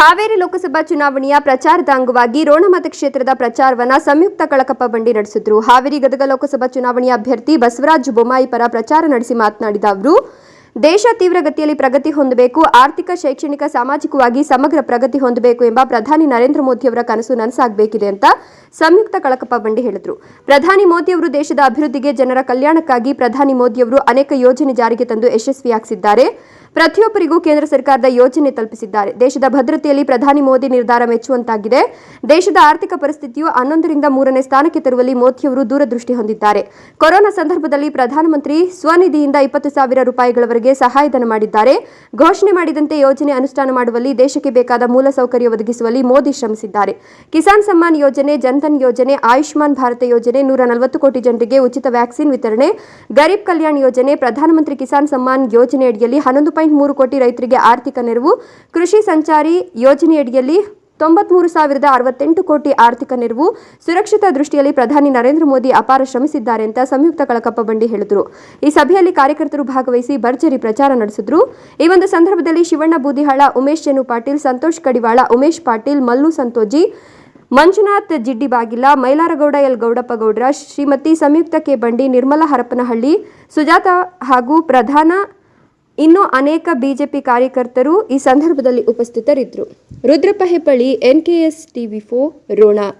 ಹಾವೇರಿ ಲೋಕಸಭಾ ಚುನಾವಣೆಯ ಪ್ರಚಾರದ ಅಂಗವಾಗಿ ರೋಣ ಮತಕ್ಷೇತ್ರದ ಪ್ರಚಾರವನ್ನ ಸಂಯುಕ್ತ ಕಳಕಪ್ಪ ಬಂಡಿ ನಡೆಸಿದ್ರು. ಹಾವೇರಿ ಗದಗ ಲೋಕಸಭಾ ಚುನಾವಣೆಯ ಅಭ್ಯರ್ಥಿ ಬಸವರಾಜ್ ಬೊಮ್ಮಾಯಿ ಪರ ಪ್ರಚಾರ ನಡೆಸಿ ಮಾತನಾಡಿದ ಅವರು, ದೇಶ ತೀವ್ರಗತಿಯಲ್ಲಿ ಪ್ರಗತಿ ಹೊಂದಬೇಕು, ಆರ್ಥಿಕ, ಶೈಕ್ಷಣಿಕ, ಸಾಮಾಜಿಕವಾಗಿ ಸಮಗ್ರ ಪ್ರಗತಿ ಹೊಂದಬೇಕು ಎಂಬ ಪ್ರಧಾನಿ ನರೇಂದ್ರ ಮೋದಿಯವರ ಕನಸು ನನಸಾಗಬೇಕಿದೆ ಅಂತ ಸಂಯುಕ್ತ ಕಳಕಪ್ಪ ಬಂಡಿ ಹೇಳಿದರು. ಪ್ರಧಾನಿ ಮೋದಿಯವರು ದೇಶದ ಅಭಿವೃದ್ಧಿಗೆ ಜನರ ಕಲ್ಯಾಣಕ್ಕಾಗಿ ಪ್ರಧಾನಿ ಮೋದಿ ಅವರು ಅನೇಕ ಯೋಜನೆ ಜಾರಿಗೆ ತಂದು ಯಶಸ್ವಿಯಾಗಿಸಿದ್ದಾರೆ. ಪ್ರತಿಯೊಬ್ಬರಿಗೂ ಕೇಂದ್ರ ಸರ್ಕಾರದ ಯೋಜನೆ ತಲುಪಿಸಿದ್ದಾರೆ. ದೇಶದ ಭದ್ರತೆಯಲ್ಲಿ ಪ್ರಧಾನಿ ಮೋದಿ ನಿರ್ಧಾರ ಮೆಚ್ಚುವಂತಾಗಿದೆ. ದೇಶದ ಆರ್ಥಿಕ ಪರಿಸ್ಥಿತಿಯು ಹನ್ನೊಂದರಿಂದ ಮೂರನೇ ಸ್ಥಾನಕ್ಕೆ ತರುವಲ್ಲಿ ಮೋದಿಯವರು ದೂರದೃಷ್ಟಿ ಹೊಂದಿದ್ದಾರೆ. ಕೊರೋನಾ ಸಂದರ್ಭದಲ್ಲಿ ಪ್ರಧಾನಮಂತ್ರಿ ಸ್ವನಿಧಿಯಿಂದ ಇಪ್ಪತ್ತು ಸಾವಿರ ರೂಪಾಯಿಗಳವರೆಗೆ ಸಹಾಯಧನ ಮಾಡಿದ್ದಾರೆ. ಘೋಷಣೆ ಮಾಡಿದಂತೆ ಯೋಜನೆ ಅನುಷ್ಠಾನ ಮಾಡುವಲ್ಲಿ, ದೇಶಕ್ಕೆ ಬೇಕಾದ ಮೂಲಸೌಕರ್ಯ ಒದಗಿಸುವಲ್ಲಿ ಮೋದಿ ಶ್ರಮಿಸಿದ್ದಾರೆ. ಕಿಸಾನ್ ಸಮ್ಮಾನ್ ಯೋಜನೆ ಜನ್ಧನ್ ಯೋಜನೆ, ಆಯುಷ್ಮಾನ್ ಭಾರತ ಯೋಜನೆ, ನೂರ ನಲವತ್ತು ಕೋಟಿ ಜನರಿಗೆ ಉಚಿತ ವ್ಯಾಕ್ಸಿನ್ ವಿತರಣೆ, ಗರೀಬ್ ಕಲ್ಯಾಣ್ ಯೋಜನೆ, ಪ್ರಧಾನಮಂತ್ರಿ ಕಿಸಾನ್ ಸಮ್ಮಾನ್ ಯೋಜನೆಯಡಿಯಲ್ಲಿ ಹನ್ನೊಂದು ಪಾಯಿಂಟ್ ಮೂರು ಕೋಟಿ ರೈತರಿಗೆ ಆರ್ಥಿಕ ನೆರವು. ಕೃಷಿ ಸಂಚಾರಿ ಯೋಜನೆಯಡಿಯಲ್ಲಿ ತೊಂಬತ್ಮೂರು ಸಾವಿರದ ಅರವತ್ತೆಂಟು ಕೋಟಿ ಆರ್ಥಿಕ ನೆರವು. ಸುರಕ್ಷತಾ ದೃಷ್ಟಿಯಲ್ಲಿ ಪ್ರಧಾನಿ ನರೇಂದ್ರ ಮೋದಿ ಅಪಾರ ಶ್ರಮಿಸಿದ್ದಾರೆ ಅಂತ ಸಂಯುಕ್ತ ಕಳಕಪ್ಪ ಬಂಡಿ ಹೇಳಿದರು. ಈ ಸಭೆಯಲ್ಲಿ ಕಾರ್ಯಕರ್ತರು ಭಾಗವಹಿಸಿ ಭರ್ಜರಿ ಪ್ರಚಾರ ನಡೆಸಿದ್ರು. ಈ ಒಂದು ಸಂದರ್ಭದಲ್ಲಿ ಶಿವಣ್ಣ ಬೂದಿಹಾಳ, ಉಮೇಶ್ ಜೇನು ಪಾಟೀಲ್ ಸಂತೋಷ್ ಕಡಿವಾಳ, ಉಮೇಶ್ ಪಾಟೀಲ್, ಮಲ್ಲು ಸಂತೋಜಿ, ಮಂಜುನಾಥ್ ಜಿಡ್ಡಿ ಬಾಗಿಲ, ಮೈಲಾರಗೌಡ ಎಲ್ ಗೌಡಪ್ಪ ಗೌಡ್ರ, ಶ್ರೀಮತಿ ಸಂಯುಕ್ತ ಕೆ ಬಂಡಿ, ನಿರ್ಮಲಾ ಹರಪನಹಳ್ಳಿ, ಸುಜಾತ ಹಾಗೂ ಪ್ರಧಾನ ಇನ್ನೂ ಅನೇಕ ಬಿಜೆಪಿ ಕಾರ್ಯಕರ್ತರು ಈ ಸಂದರ್ಭದಲ್ಲಿ ಉಪಸ್ಥಿತರಿದ್ದರು. Rudrappa Hebballi NKS TV four Ron.